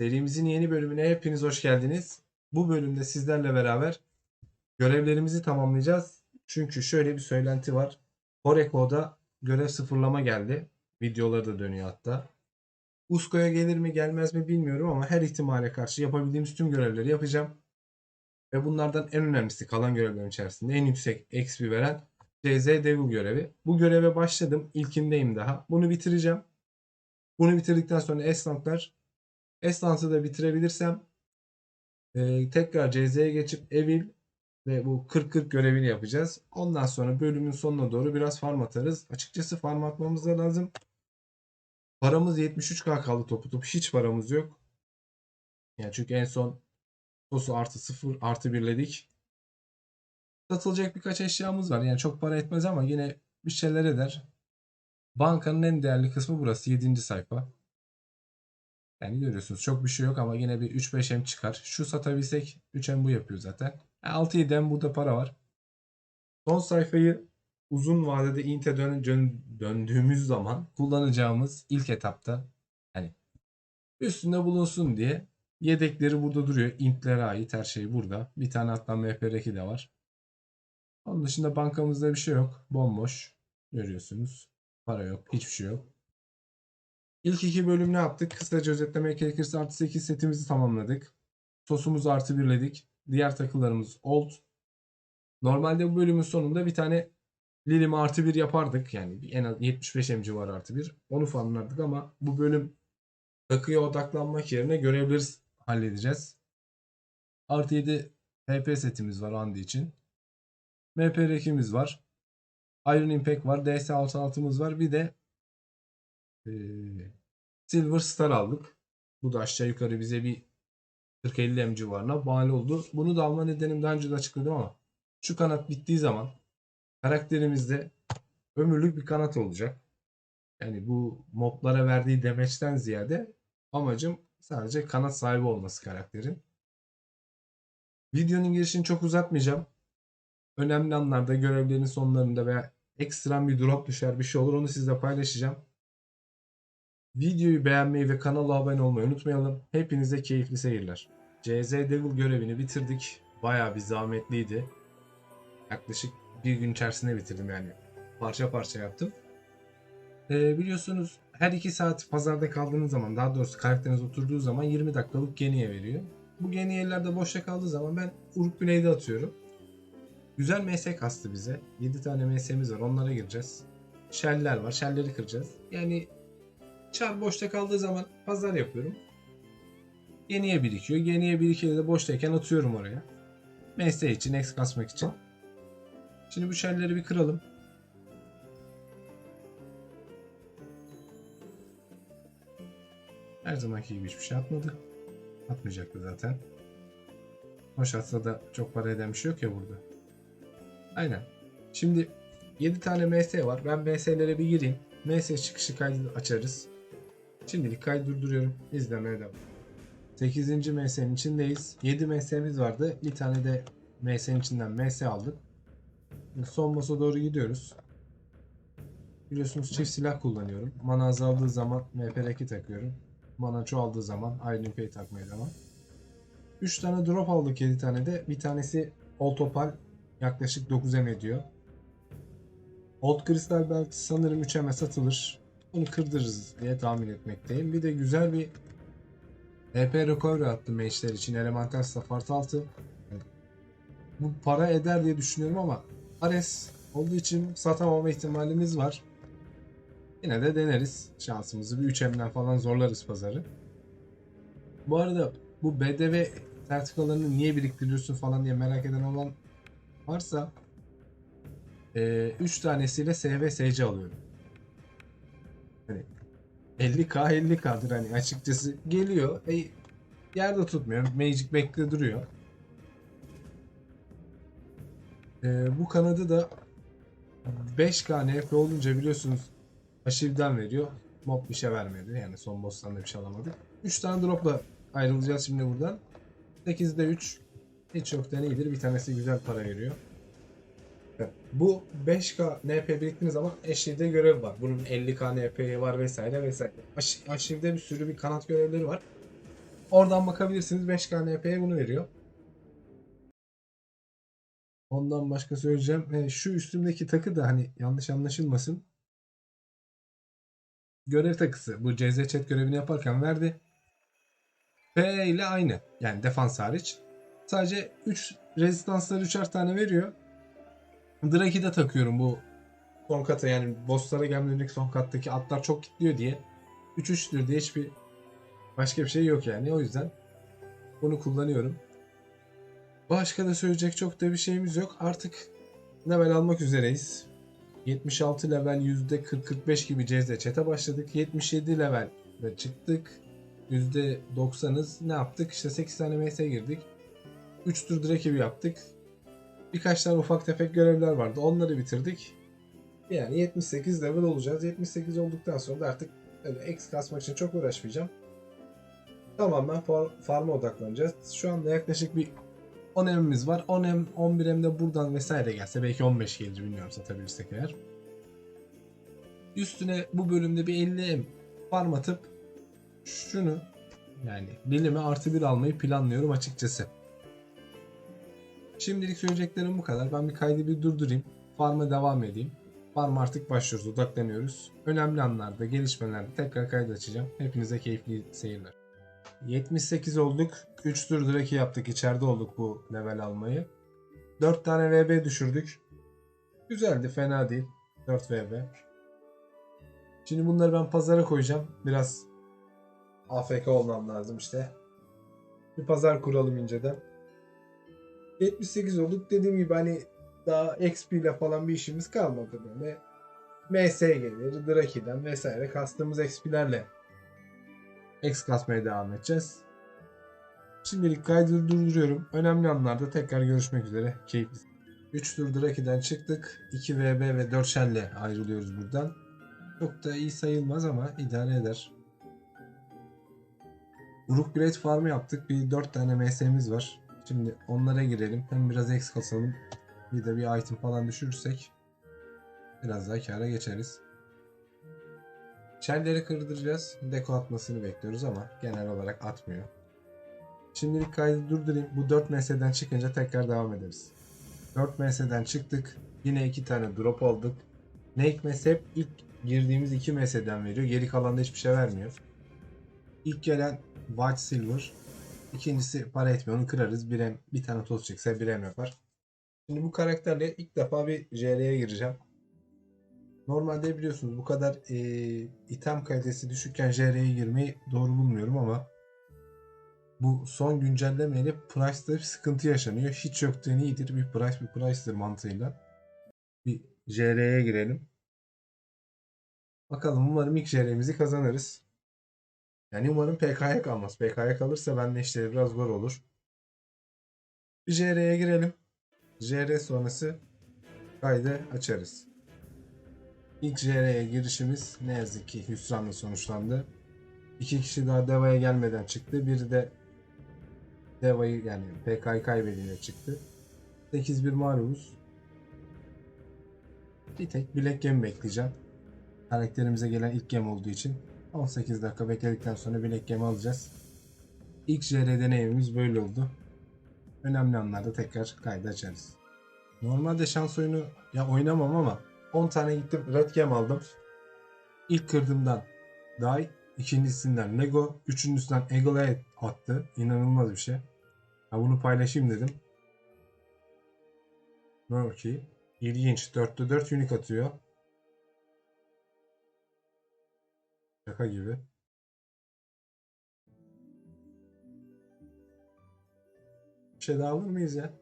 Serimizin yeni bölümüne hepiniz hoş geldiniz. Bu bölümde sizlerle beraber görevlerimizi tamamlayacağız. Çünkü şöyle bir söylenti var. Horeco'da görev sıfırlama geldi. Videoları da dönüyor hatta. Usko'ya gelir mi gelmez mi bilmiyorum ama her ihtimale karşı yapabildiğimiz tüm görevleri yapacağım. Ve bunlardan en önemlisi kalan görevlerin içerisinde en yüksek XP veren CZ Devil görevi. Bu göreve başladım. İlkindeyim daha. Bunu bitireceğim. Bunu bitirdikten sonra Esnaflar Esnans'ı da bitirebilirsem e, tekrar CZ'ye geçip Evil ve bu 40-40 görevini yapacağız. Ondan sonra bölümün sonuna doğru biraz farm atarız. Açıkçası farm atmamız da lazım. Paramız 73k kaldı topu topu. Hiç paramız yok. Yani çünkü en son Tosu artı 0 artı birledik. Satılacak birkaç eşyamız var. Yani çok para etmez ama yine bir şeyler eder. Bankanın en değerli kısmı burası. 7. sayfa. Yani görüyorsunuz çok bir şey yok ama yine bir 3-5 M çıkar. Şu satabilsek 3 M bu yapıyor zaten. 6-7 M burada para var. Son sayfayı uzun vadede Int'e dön, dön- döndüğümüz zaman kullanacağımız ilk etapta hani üstünde bulunsun diye yedekleri burada duruyor. Int'lere ait her şey burada. Bir tane hatta MPR2 de var. Onun dışında bankamızda bir şey yok. Bomboş. Görüyorsunuz. Para yok. Hiçbir şey yok. İlk iki bölüm ne yaptık? Kısaca özetlemek gerekirse artı 8 setimizi tamamladık. Sosumuzu artı birledik. Diğer takılarımız old. Normalde bu bölümün sonunda bir tane Lilim'i artı bir yapardık. Yani en az 75 MC var artı bir. Onu farmlardık ama bu bölüm takıya odaklanmak yerine görevleri halledeceğiz. Artı 7 PP setimiz var Andy için. MP2'miz var. Iron Impact var. DS66'mız var. Bir de ee, Silver Star aldık. Bu da aşağı yukarı bize bir 40-50 M civarına mal oldu. Bunu da alma nedenim daha önce de açıkladım ama şu kanat bittiği zaman karakterimizde ömürlük bir kanat olacak. Yani bu moblara verdiği demeçten ziyade amacım sadece kanat sahibi olması karakterin. Videonun girişini çok uzatmayacağım. Önemli anlarda görevlerin sonlarında veya ekstrem bir drop düşer bir şey olur onu sizle paylaşacağım. Videoyu beğenmeyi ve kanala abone olmayı unutmayalım. Hepinize keyifli seyirler. CZ Devil görevini bitirdik. Bayağı bir zahmetliydi. Yaklaşık bir gün içerisinde bitirdim yani. Parça parça yaptım. Ee, biliyorsunuz her 2 saat pazarda kaldığınız zaman daha doğrusu karakteriniz oturduğu zaman 20 dakikalık geniye veriyor. Bu geniyelerde boşta kaldığı zaman ben Uruk Güney'de atıyorum. Güzel MS kastı bize. 7 tane MS'miz var onlara gireceğiz. Shell'ler var. Shell'leri kıracağız. Yani Çar boşta kaldığı zaman pazar yapıyorum. Yeniye birikiyor. Yeniye birikiyor de boştayken atıyorum oraya. MS için, X kasmak için. Şimdi bu shellleri bir kıralım. Her zamanki gibi hiçbir şey atmadı. Atmayacaktı zaten. Hoş atsa da çok para eden bir şey yok ya burada. Aynen. Şimdi 7 tane MS var. Ben MS'lere bir gireyim. MS çıkışı kaydı açarız. Şimdilik kaydı durduruyorum. İzlemeye devam. 8. MS'nin içindeyiz. 7 MS'miz vardı. Bir tane de MS'nin içinden MS aldık. Son masa doğru gidiyoruz. Biliyorsunuz çift silah kullanıyorum. Mana azaldığı zaman MP2 takıyorum. Mana çoğaldığı zaman Iron Pay takmaya devam. 3 tane drop aldık 7 tane de. Bir tanesi Old Opal yaklaşık 9 M ediyor. Old Crystal belki sanırım 3 M'e satılır. Onu kırdırırız diye tahmin etmekteyim. Bir de güzel bir EP recovery attım mage'ler için. Elemental Safart 6. Bu para eder diye düşünüyorum ama Ares olduğu için satamama ihtimalimiz var. Yine de deneriz şansımızı. Bir 3M'den falan zorlarız pazarı. Bu arada bu BDV sertifikalarını niye biriktiriyorsun falan diye merak eden olan varsa 3 tanesiyle SV SC alıyorum. Hani 50k 50k'dır hani açıkçası geliyor. E, yerde tutmuyor. Magic Back'te duruyor. E, bu kanadı da 5k NP olunca biliyorsunuz aşivden veriyor. Mob bir şey vermedi. Yani son boss'tan da bir şey alamadık. 3 tane dropla ayrılacağız şimdi buradan. 8'de 3 hiç yoktan iyidir. Bir tanesi güzel para veriyor. Bu 5K NP biriktiğiniz zaman Eşiv'de görev var. Bunun 50K NP'yi var vesaire vesaire. Aş- bir sürü bir kanat görevleri var. Oradan bakabilirsiniz 5K NP'ye bunu veriyor. Ondan başka söyleyeceğim. E, şu üstümdeki takı da hani yanlış anlaşılmasın. Görev takısı. Bu CZ chat görevini yaparken verdi. P ile aynı. Yani defans hariç. Sadece 3 rezistansları 3'er tane veriyor. Draki'de takıyorum bu son kata yani bosslara gelmeden önceki son kattaki atlar çok kilitliyor diye. 3-3'tür diye hiçbir başka bir şey yok yani. O yüzden bunu kullanıyorum. Başka da söyleyecek çok da bir şeyimiz yok. Artık level almak üzereyiz. 76 level %40-45 gibi CZ chat'e başladık. 77 level ve çıktık. %90'ız ne yaptık? İşte 8 tane MS girdik. 3 tur rakibi yaptık. Birkaç tane ufak tefek görevler vardı. Onları bitirdik. Yani 78 level olacağız. 78 olduktan sonra da artık öyle X kasmak için çok uğraşmayacağım. Tamamen far- farm'a odaklanacağız. Şu anda yaklaşık bir 10 M'imiz var. 10 M, 11 M de buradan vesaire gelse belki 15 gelir bilmiyorum satabilirsek eğer. Üstüne bu bölümde bir 50 M farm atıp şunu yani bilime artı bir almayı planlıyorum açıkçası. Şimdilik söyleyeceklerim bu kadar. Ben bir kaydı bir durdurayım. Farm'a devam edeyim. Farm artık başlıyoruz. Odaklanıyoruz. Önemli anlarda, gelişmelerde tekrar kaydı açacağım. Hepinize keyifli seyirler. 78 olduk. 3 tur Draki yaptık. İçeride olduk bu level almayı. 4 tane VB düşürdük. Güzeldi. Fena değil. 4 VB. Şimdi bunları ben pazara koyacağım. Biraz AFK olmam lazım işte. Bir pazar kuralım inceden. 78 olduk. Dediğim gibi hani daha XP ile falan bir işimiz kalmadı böyle. MS gelir, Draki'den vesaire kastığımız XP'lerle X kasmaya devam edeceğiz. Şimdilik kaydı durduruyorum. Önemli anlarda tekrar görüşmek üzere. Keyifli. 3 tur Draki'den çıktık. 2 VB ve 4 Shell'le ayrılıyoruz buradan. Çok da iyi sayılmaz ama idare eder. Uruk Great Farm'ı yaptık. Bir 4 tane MS'miz var. Şimdi onlara girelim. Hem biraz X kasalım. Bir de bir item falan düşürürsek biraz daha kâra geçeriz. Shell'leri kırdıracağız. Deko atmasını bekliyoruz ama genel olarak atmıyor. Şimdilik kaydı durdurayım. Bu 4 MS'den çıkınca tekrar devam ederiz. 4 MS'den çıktık. Yine 2 tane drop aldık. Ne hikmetse hep ilk girdiğimiz 2 MS'den veriyor. Geri kalan da hiçbir şey vermiyor. İlk gelen White Silver. İkincisi para etmiyor. Onu kırarız. Bir, em, bir tane toz çıksa bir em yapar. Şimdi bu karakterle ilk defa bir JR'ye gireceğim. Normalde biliyorsunuz bu kadar e, item kalitesi düşükken JR'ye girmeyi doğru bulmuyorum ama bu son güncellemeyle Price'da bir sıkıntı yaşanıyor. Hiç yoktan iyidir bir Price bir Price'dır mantığıyla. Bir JR'ye girelim. Bakalım umarım ilk JR'mizi kazanırız. Yani umarım PK'ya kalmaz. PK'ya kalırsa bende işleri biraz zor olur. Bir JR'ye girelim. JR sonrası kaydı açarız. İlk JR'ye girişimiz ne yazık ki hüsranla sonuçlandı. İki kişi daha Deva'ya gelmeden çıktı. Biri de Deva'yı yani PK'yı kaybedince çıktı. 8-1 mağlubuz. Bir tek bilek gem bekleyeceğim. Karakterimize gelen ilk gem olduğu için 18 dakika bekledikten sonra bilek gemi alacağız. İlk JR deneyimimiz böyle oldu. Önemli anlarda tekrar kaydı açarız. Normalde şans oyunu ya oynamam ama 10 tane gittim red gem aldım. İlk kırdığımdan Dai, ikincisinden Lego, üçüncüsünden Eagle'e attı. İnanılmaz bir şey. Ha bunu paylaşayım dedim. Murky. İlginç. 4'te 4 unique atıyor. Şaka gibi. Bir şey daha alır mıyız ya?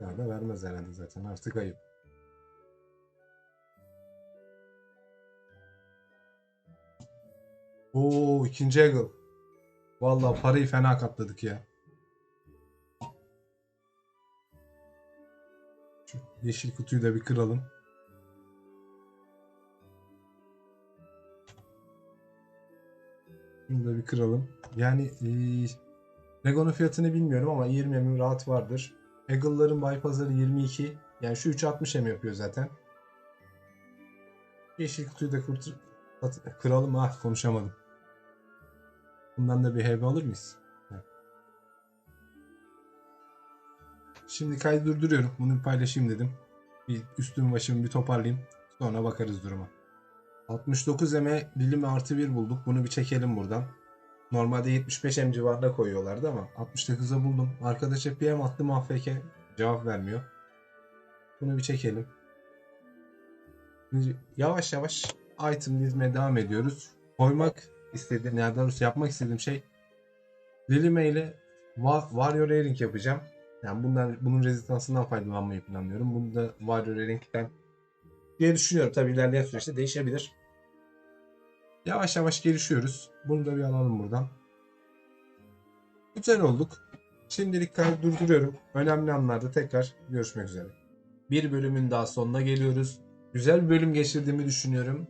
Daha da vermez herhalde zaten. Artık ayıp. Oo ikinci Eagle. Vallahi parayı fena katladık ya. Şu yeşil kutuyu da bir kıralım. Bunu da bir kıralım. Yani eee Lego'nun fiyatını bilmiyorum ama 20 emin rahat vardır. Eagle'ların buy pazarı 22. Yani şu 3.60 em yapıyor zaten. Yeşil kutuyu da kurtur, at- kıralım. Ah konuşamadım. Bundan da bir HB alır mıyız? Şimdi kaydı durduruyorum. Bunu bir paylaşayım dedim. Bir üstümü başımı bir toparlayayım. Sonra bakarız duruma. 69 M dilimi artı 1 bulduk. Bunu bir çekelim buradan. Normalde 75 M civarında koyuyorlardı ama 69'a buldum. Arkadaşa PM attım AFK cevap vermiyor. Bunu bir çekelim. Yavaş yavaş item dizmeye devam ediyoruz. Koymak istediğim, yani daha yapmak istediğim şey Lilime ile Wa- Warrior Airing yapacağım. Yani bundan, bunun rezistansından faydalanmayı planlıyorum. Bunu da Warrior Airing'den diye düşünüyorum. Tabii ilerleyen süreçte değişebilir. Yavaş yavaş gelişiyoruz. Bunu da bir alalım buradan. Güzel olduk. Şimdilik kaydı durduruyorum. Önemli anlarda tekrar görüşmek üzere. Bir bölümün daha sonuna geliyoruz. Güzel bir bölüm geçirdiğimi düşünüyorum.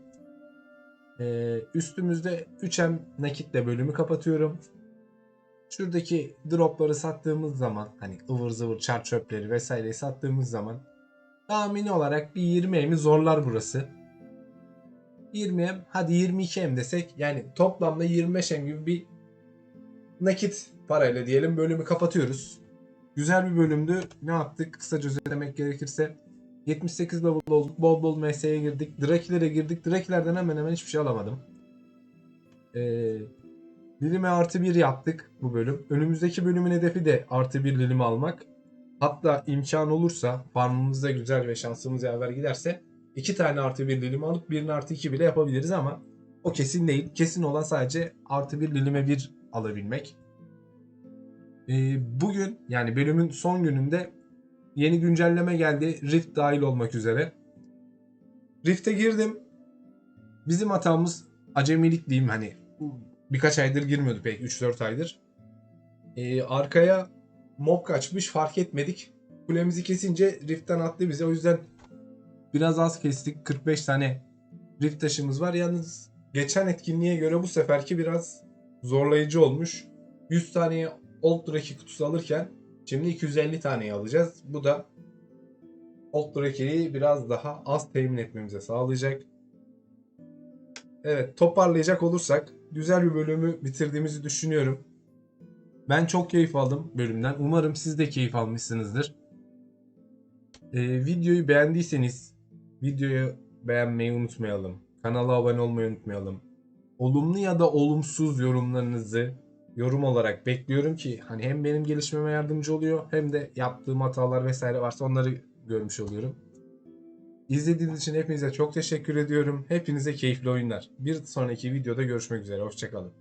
Ee, üstümüzde 3M nakitle bölümü kapatıyorum. Şuradaki dropları sattığımız zaman hani ıvır zıvır çar çöpleri vesaireyi sattığımız zaman tahmini olarak bir 20M'i zorlar burası. 20M hadi 22M desek yani toplamda 25M gibi bir nakit parayla diyelim bölümü kapatıyoruz. Güzel bir bölümdü. Ne yaptık? Kısaca özetlemek gerekirse 78 level olduk. Bol bol MS'ye girdik. Drakilere girdik. Drakilerden hemen hemen hiçbir şey alamadım. Ee, Lilime artı 1 yaptık bu bölüm. Önümüzdeki bölümün hedefi de artı 1 lilime almak. Hatta imkan olursa farmımızda güzel ve şansımız yaver giderse iki tane artı 1 lilime alıp birini artı 2 bile yapabiliriz ama o kesin değil. Kesin olan sadece artı 1 lilime 1 alabilmek. Ee, bugün yani bölümün son gününde yeni güncelleme geldi. Rift dahil olmak üzere. Rift'e girdim. Bizim hatamız acemilik diyeyim hani birkaç aydır girmiyordu pek 3-4 aydır. Ee, arkaya mob kaçmış fark etmedik. Kulemizi kesince Rift'ten attı bize. O yüzden biraz az kestik. 45 tane Rift taşımız var. Yalnız geçen etkinliğe göre bu seferki biraz zorlayıcı olmuş. 100 taneye Old Draki kutusu alırken şimdi 250 taneyi alacağız. Bu da Old Draki'yi biraz daha az temin etmemize sağlayacak. Evet toparlayacak olursak güzel bir bölümü bitirdiğimizi düşünüyorum. Ben çok keyif aldım bölümden. Umarım siz de keyif almışsınızdır. Ee, videoyu beğendiyseniz videoyu beğenmeyi unutmayalım. Kanala abone olmayı unutmayalım. Olumlu ya da olumsuz yorumlarınızı yorum olarak bekliyorum ki hani hem benim gelişmeme yardımcı oluyor hem de yaptığım hatalar vesaire varsa onları görmüş oluyorum. İzlediğiniz için hepinize çok teşekkür ediyorum. Hepinize keyifli oyunlar. Bir sonraki videoda görüşmek üzere. Hoşçakalın.